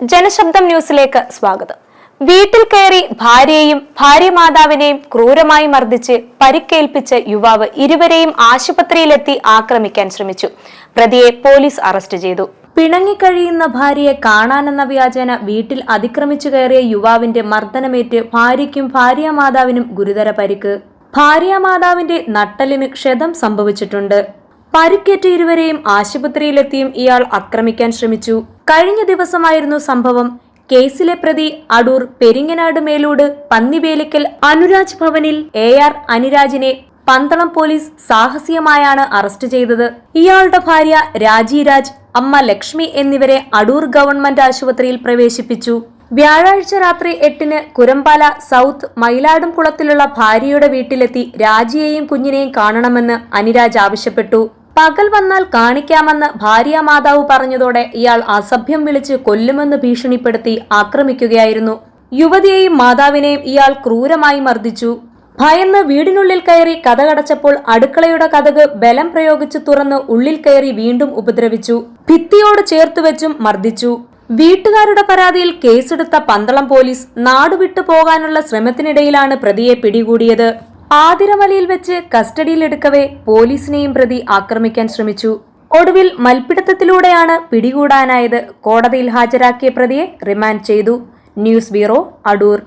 ജനശബ്ദം ന്യൂസിലേക്ക് സ്വാഗതം. വീട്ടിൽ കയറി ഭാര്യയെയും ഭാര്യ മാതാവിനെയും ക്രൂരമായി മർദ്ദിച്ച് പരിക്കേൽപ്പിച്ച യുവാവ് ഇരുവരെയും ആശുപത്രിയിലെത്തി ആക്രമിക്കാൻ ശ്രമിച്ചു. പ്രതിയെ പോലീസ് അറസ്റ്റ് ചെയ്തു. പിണങ്ങിക്കഴിയുന്ന ഭാര്യയെ കാണാനെന്ന വ്യാജേന വീട്ടിൽ അതിക്രമിച്ചു കയറിയ യുവാവിന്റെ മർദ്ദനമേറ്റ് ഭാര്യയ്ക്കും ഭാര്യ മാതാവിനും ഗുരുതര പരിക്ക്. ഭാര്യ മാതാവിന്റെ നട്ടലിന് ക്ഷതം സംഭവിച്ചിട്ടുണ്ട്. പരിക്കേറ്റ ഇരുവരെയും ആശുപത്രിയിലെത്തിയും ഇയാൾ ആക്രമിക്കാൻ ശ്രമിച്ചു. കഴിഞ്ഞ ദിവസമായിരുന്നു സംഭവം. കേസിലെ പ്രതി അടൂർ പെരിങ്ങനാട് മേലൂട് പന്നിവേലിക്കൽ അനുരാജ് ഭവനിൽ എ ആർ അനുരാജിനെ പന്തളം പോലീസ് സാഹസികമായാണ് അറസ്റ്റ് ചെയ്തത്. ഇയാളുടെ ഭാര്യ രാജിരാജ് അമ്മ ലക്ഷ്മി എന്നിവരെ അടൂർ ഗവൺമെന്റ് ആശുപത്രിയിൽ പ്രവേശിപ്പിച്ചു. വ്യാഴാഴ്ച രാത്രി എട്ടിന് കുരമ്പാല സൗത്ത് മയിലാടും കുളത്തിലുള്ള ഭാര്യയുടെ വീട്ടിലെത്തി രാജിയെയും കുഞ്ഞിനെയും കാണണമെന്ന് അനുരാജ് ആവശ്യപ്പെട്ടു. പകൽ വന്നാൽ കാണിക്കാമെന്ന് ഭാര്യ മാതാവ് പറഞ്ഞതോടെ ഇയാൾ അസഭ്യം വിളിച്ച് കൊല്ലുമെന്ന് ഭീഷണിപ്പെടുത്തി ആക്രമിക്കുകയായിരുന്നു. യുവതിയെയും മാതാവിനെയും ഇയാൾ ക്രൂരമായി മർദ്ദിച്ചു. ഭയന്ന് വീടിനുള്ളിൽ കയറി കഥകടച്ചപ്പോൾ അടുക്കളയുടെ കഥക് ബലം പ്രയോഗിച്ച് തുറന്ന് ഉള്ളിൽ കയറി വീണ്ടും ഉപദ്രവിച്ചു. ഭിത്തിയോട് ചേർത്തുവെച്ചും മർദ്ദിച്ചു. വീട്ടുകാരുടെ പരാതിയിൽ കേസെടുത്ത പന്തളം പോലീസ് നാടുവിട്ടു പോകാനുള്ള ശ്രമത്തിനിടയിലാണ് പ്രതിയെ പിടികൂടിയത്. ആതിരമലയിൽ വെച്ച് കസ്റ്റഡിയിലെടുക്കവേ പോലീസിനെയും പ്രതി ആക്രമിക്കാൻ ശ്രമിച്ചു. ഒടുവിൽ മൽപ്പിടുത്തത്തിലൂടെയാണ് പിടികൂടാനായത്. കോടതിയിൽ ഹാജരാക്കിയ പ്രതിയെ റിമാൻഡ് ചെയ്തു. News bureau Adoor.